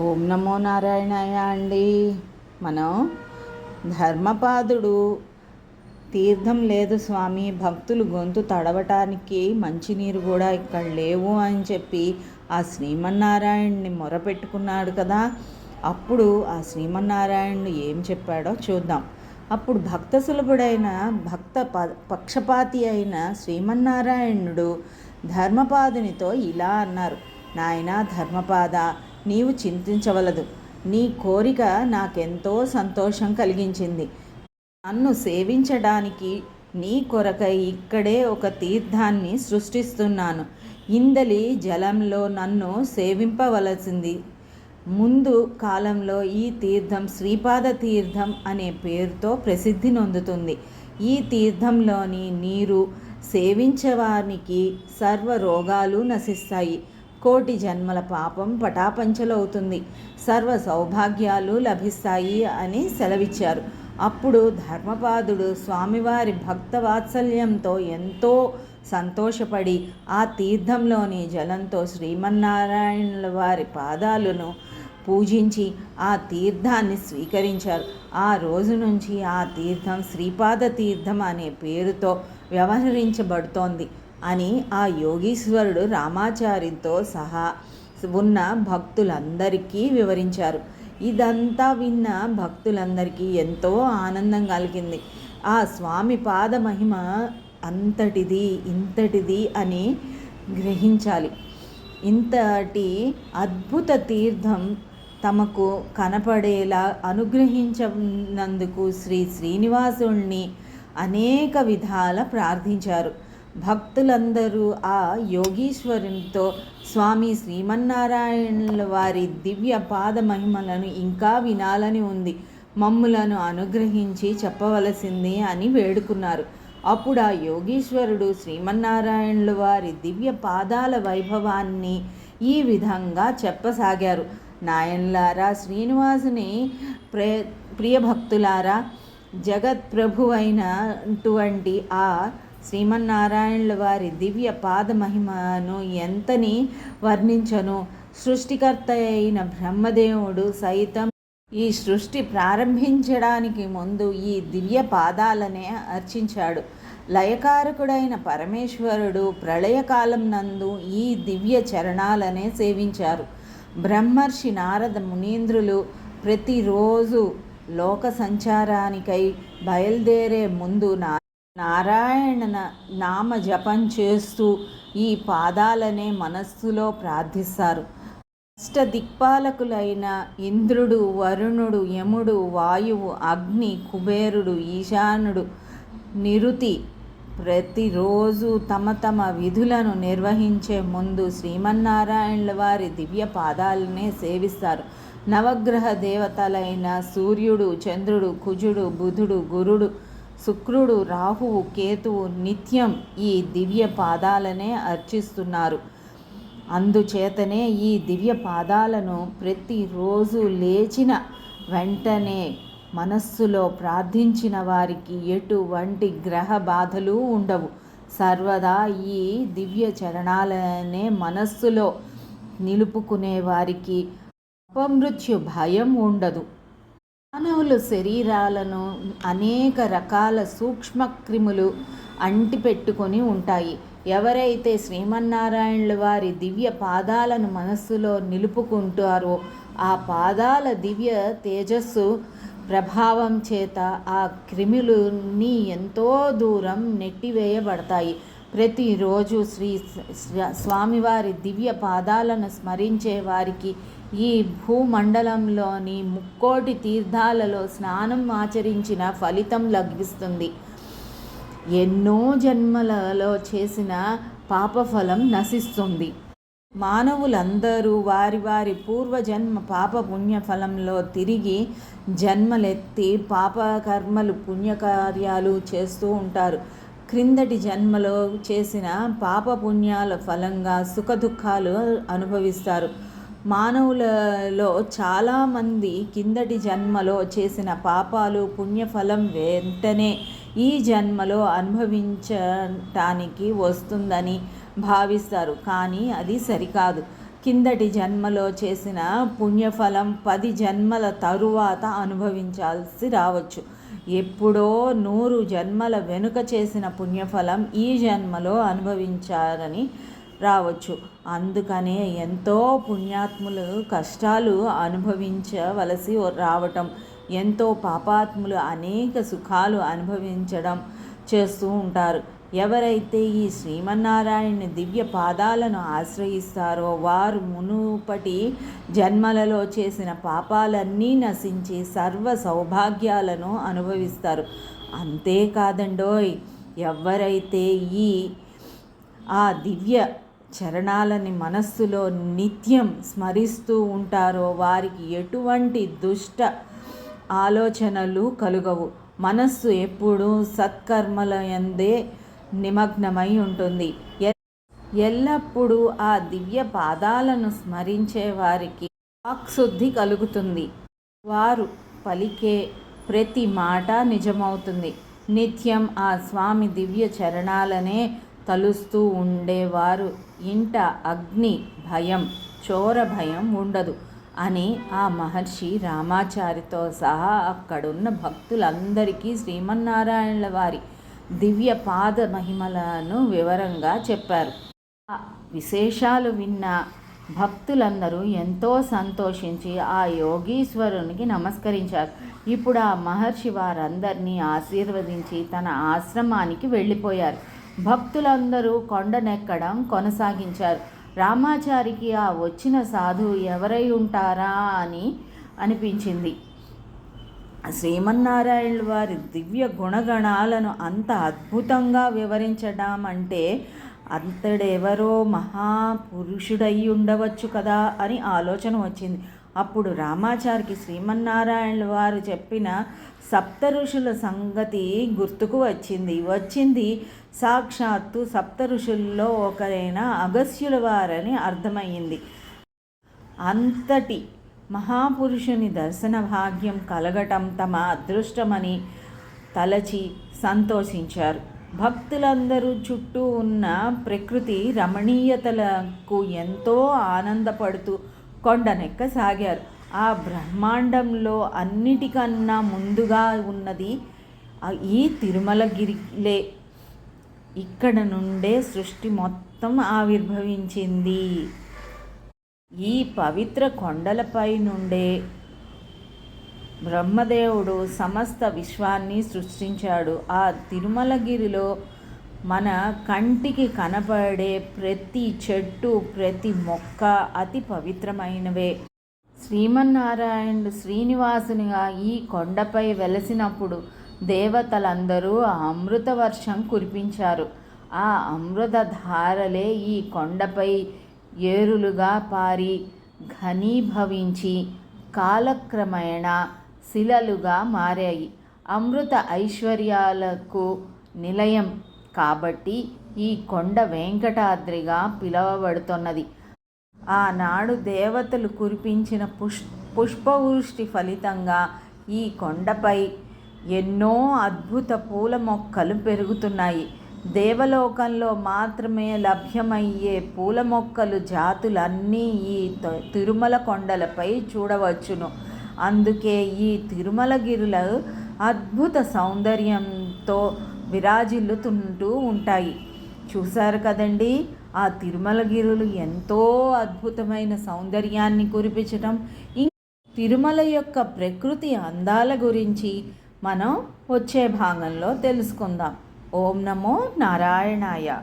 ఓం నమో నారాయణాయ అండి. మనం ధర్మపాదుడు. తీర్థం లేదు స్వామి. భక్తులు గొంతు తడవటానికి మంచినీరు కూడా ఇక్కడ లేవు అని చెప్పి ఆ శ్రీమన్నారాయణ్ణి మొరపెట్టుకున్నాడు కదా. అప్పుడు ఆ శ్రీమన్నారాయణుడు ఏం చెప్పాడో చూద్దాం. అప్పుడు భక్త సులభుడైన భక్త ప పక్షపాతి అయిన శ్రీమన్నారాయణుడు ధర్మపాదునితో ఇలా అన్నారు. నాయనా ధర్మపాద నీవు చింతించవలదు. నీ కోరిక నాకెంతో సంతోషం కలిగించింది. నన్ను సేవించడానికి నీ కొరక ఇక్కడే ఒక తీర్థాన్ని సృష్టిస్తున్నాను. ఇందలి జలంలో నన్ను సేవింపవలసింది. ముందు కాలంలో ఈ తీర్థం శ్రీపాద తీర్థం అనే పేరుతో ప్రసిద్ధి నొందుతుంది. ఈ తీర్థంలోని నీరు సేవించవానికి సర్వ రోగాలు నశిస్తాయి. కోటి జన్మల పాపం పటాపంచలవుతుంది. సర్వ సౌభాగ్యాలు లభిస్తాయి అని సెలవిచ్చారు. అప్పుడు ధర్మపాదుడు స్వామివారి భక్త వాత్సల్యంతో ఎంతో సంతోషపడి ఆ తీర్థంలోని జలంతో శ్రీమన్నారాయణుల వారి పాదాలను పూజించి ఆ తీర్థాన్ని స్వీకరించారు. ఆ రోజు నుంచి ఆ తీర్థం శ్రీపాద తీర్థం అనే పేరుతో వ్యవహరించబడుతోంది. అని ఆ యోగీశ్వరుడు రామాచారితో సహా ఉన్న భక్తులందరికీ వివరించారు. ఇదంతా విన్న భక్తులందరికీ ఎంతో ఆనందం కలిగింది. ఆ స్వామి పాద మహిమ అంతటిది ఇంతటిది అని గ్రహించాలి. ఇంతటి అద్భుత తీర్థం తమకు కనపడేలా అనుగ్రహించినందుకు శ్రీ శ్రీనివాసుణ్ణి అనేక విధాల ప్రార్థించారు. భక్తులందరూ ఆ యోగీశ్వరునితో స్వామి శ్రీమన్నారాయణుల వారి దివ్య పాద మహిమలను ఇంకా వినాలని ఉంది. మమ్ములను అనుగ్రహించి చెప్పవలసింది అని వేడుకున్నారు. అప్పుడు ఆ యోగీశ్వరుడు శ్రీమన్నారాయణుల వారి దివ్య పాదాల వైభవాన్ని ఈ విధంగా చెప్పసాగారు. నాయన్లారా శ్రీనివాసుని ప్రే ప్రియభక్తులారా జగత్ ప్రభువైనటువంటి ఆ శ్రీమన్నారాయణుల వారి దివ్య పాదమహిమను ఎంతని వర్ణించను? సృష్టికర్త అయిన బ్రహ్మదేవుడు సైతం ఈ సృష్టి ప్రారంభించడానికి ముందు ఈ దివ్య పాదాలనే అర్చించాడు. లయకారకుడైన పరమేశ్వరుడు ప్రళయకాలం నందు ఈ దివ్య చరణాలనే సేవించారు. బ్రహ్మర్షి నారద మునీంద్రులు ప్రతిరోజు లోక సంచారానికై బయలుదేరే ముందు నా నారాయణ నామ జపం చేస్తూ ఈ పాదాలనే మనస్సులో ప్రార్థిస్తారు. అష్టదిక్పాలకులైన ఇంద్రుడు వరుణుడు యముడు వాయువు అగ్ని కుబేరుడు ఈశానుడు నిరుతి ప్రతిరోజు తమ తమ విధులను నిర్వహించే ముందు శ్రీమన్నారాయణుల వారి దివ్య పాదాలనే సేవిస్తారు. నవగ్రహ దేవతలైన సూర్యుడు చంద్రుడు కుజుడు బుధుడు గురుడు శుక్రుడు రాహువు కేతువు నిత్యం ఈ దివ్య పాదాలనే అర్చిస్తున్నారు. అందుచేతనే ఈ దివ్య పాదాలను ప్రతిరోజు లేచిన వెంటనే మనస్సులో ప్రార్థించిన వారికి ఎటువంటి గ్రహ బాధలు ఉండవు. సర్వదా ఈ దివ్య చరణాలనే మనస్సులో నిలుపుకునే వారికి అపమృత్యు భయం ఉండదు. మానవుల శరీరాలను అనేక రకాల సూక్ష్మక్రిములు అంటిపెట్టుకొని ఉంటాయి. ఎవరైతే శ్రీమన్నారాయణుల వారి దివ్య పాదాలను మనస్సులో నిలుపుకుంటారో ఆ పాదాల దివ్య తేజస్సు ప్రభావం చేత ఆ క్రిములని ఎంతో దూరం నెట్టివేయబడతాయి. ప్రతిరోజు శ్రీ స్వామివారి దివ్య పాదాలను స్మరించే వారికి ఈ భూమండలంలోని ముక్కోటి తీర్థాలలో స్నానం ఆచరించిన ఫలితం లభిస్తుంది. ఎన్నో జన్మలలో చేసిన పాపఫలం నశిస్తుంది. మానవులందరూ వారి వారి పూర్వజన్మ పాప పుణ్యఫలంలో తిరిగి జన్మలెత్తి పాపకర్మలు పుణ్యకార్యాలు చేస్తూ ఉంటారు. క్రిందటి జన్మలో చేసిన పాప పుణ్యాల ఫలంగా సుఖ దుఃఖాలు అనుభవిస్తారు. మానవులలో చాలామంది కిందటి జన్మలో చేసిన పాపాలు పుణ్యఫలం వెంటనే ఈ జన్మలో అనుభవించటానికి వస్తుందని భావిస్తారు. కానీ అది సరికాదు. కిందటి జన్మలో చేసిన పుణ్యఫలం పది జన్మల తరువాత అనుభవించాల్సి రావచ్చు. ఎప్పుడో నూరు జన్మల వెనుక చేసిన పుణ్యఫలం ఈ జన్మలో అనుభవించారని రావచ్చు. అందుకనే ఎంతో పుణ్యాత్ములు కష్టాలు అనుభవించవలసి రావటం ఎంతో పాపాత్ములు అనేక సుఖాలు అనుభవించడం చేస్తూ ఉంటారు. ఎవరైతే ఈ శ్రీమన్నారాయణ దివ్య పాదాలను ఆశ్రయిస్తారో వారు మునుపటి జన్మలలో చేసిన పాపాలన్నీ నశించి సర్వ సౌభాగ్యాలను అనుభవిస్తారు. అంతేకాదండోయ్ ఎవరైతే ఈ ఆ దివ్య చరణాలని మనస్సులో నిత్యం స్మరిస్తూ ఉంటారో వారికి ఎటువంటి దుష్ట ఆలోచనలు కలుగవు. మనస్సు ఎప్పుడూ సత్కర్మల ఎందే నిమగ్నమై ఉంటుంది. ఎల్లప్పుడూ ఆ దివ్య పాదాలను స్మరించే వారికి వాక్శుద్ధి కలుగుతుంది. వారు పలికే ప్రతి మాట నిజమవుతుంది. నిత్యం ఆ స్వామి దివ్య చరణాలనే కలుస్తూ ఉండేవారు. ఇంట అగ్ని భయం చోర భయం ఉండదు అని ఆ మహర్షి రామాచారితో సహా అక్కడున్న భక్తులందరికీ శ్రీమన్నారాయణుల వారి దివ్య పాద మహిమలను వివరంగా చెప్పారు. ఆ విశేషాలు విన్న భక్తులందరూ ఎంతో సంతోషించి ఆ యోగీశ్వరునికి నమస్కరించారు. ఇప్పుడు ఆ మహర్షి వారందరినీ ఆశీర్వదించి తన ఆశ్రమానికి వెళ్ళిపోయారు. భక్తులందరూ కొండనెక్కడం కొనసాగించారు. రామాచారికి ఆ వచ్చిన సాధువు ఎవరై ఉంటారా అని అనిపించింది. శ్రీమన్నారాయణ వారి దివ్య గుణగణాలను అంత అద్భుతంగా వివరించడం అంటే అంతడెవరో మహాపురుషుడై ఉండవచ్చు కదా అని ఆలోచన వచ్చింది. అప్పుడు రామాచారికి శ్రీమన్నారాయణ వారు చెప్పిన సప్త ఋషుల సంగతి గుర్తుకు వచ్చింది. వచ్చింది సాక్షాత్తు సప్త ఋషుల్లో ఒకరైన అగస్యుల వారని అర్థమయ్యింది. అంతటి మహాపురుషుని దర్శన భాగ్యం కలగటం తమ అదృష్టమని తలచి సంతోషించారు. భక్తులందరూ చుట్టూ ఉన్న ప్రకృతి రమణీయతలకు ఎంతో ఆనందపడుతూ కొండనెక్కసాగారు ఆ బ్రహ్మాండంలో అన్నిటికన్నా ముందుగా ఉన్నది ఈ తిరుమలగిరిలే. ఇక్కడ నుండే సృష్టి మొత్తం ఆవిర్భవించింది. ఈ పవిత్ర కొండలపై నుండే బ్రహ్మదేవుడు సమస్త విశ్వాన్ని సృష్టించాడు. ఆ తిరుమలగిరిలో మన కంటికి కనపడే ప్రతి చెట్టు ప్రతి మొక్క అతి పవిత్రమైనవే. శ్రీమన్నారాయణుడు శ్రీనివాసునిగా ఈ కొండపై వెలసినప్పుడు దేవతలందరూ అమృత వర్షం కురిపించారు. ఆ అమృత ధారలే ఈ కొండపై ఏరులుగా పారి ఘనీభవించి కాలక్రమేణా శిలలుగా మారాయి. అమృత ఐశ్వర్యాలకు నిలయం కాబట్టి ఈ కొండ వెంకటాద్రిగా పిలువబడుతున్నది. ఆనాడు దేవతలు కురిపించిన పుష్ పుష్పవృష్టి ఫలితంగా ఈ కొండపై ఎన్నో అద్భుత పూల మొక్కలు పెరుగుతున్నాయి. దేవలోకంలో మాత్రమే లభ్యమయ్యే పూల మొక్కలు జాతులన్నీ ఈ తిరుమల కొండలపై చూడవచ్చును. అందుకే ఈ తిరుమలగిరుల అద్భుత సౌందర్యంతో విరాజిల్లుతుంటూ ఉంటాయి. చూశారు కదండి? ఆ తిరుమలగిరులు ఎంతో అద్భుతమైన సౌందర్యాన్ని కురిపించటం తిరుమల యొక్క ప్రకృతి అందాల గురించి మనం వచ్చే భాగంలో తెలుసుకుందాం. ఓం నమో నారాయణాయ.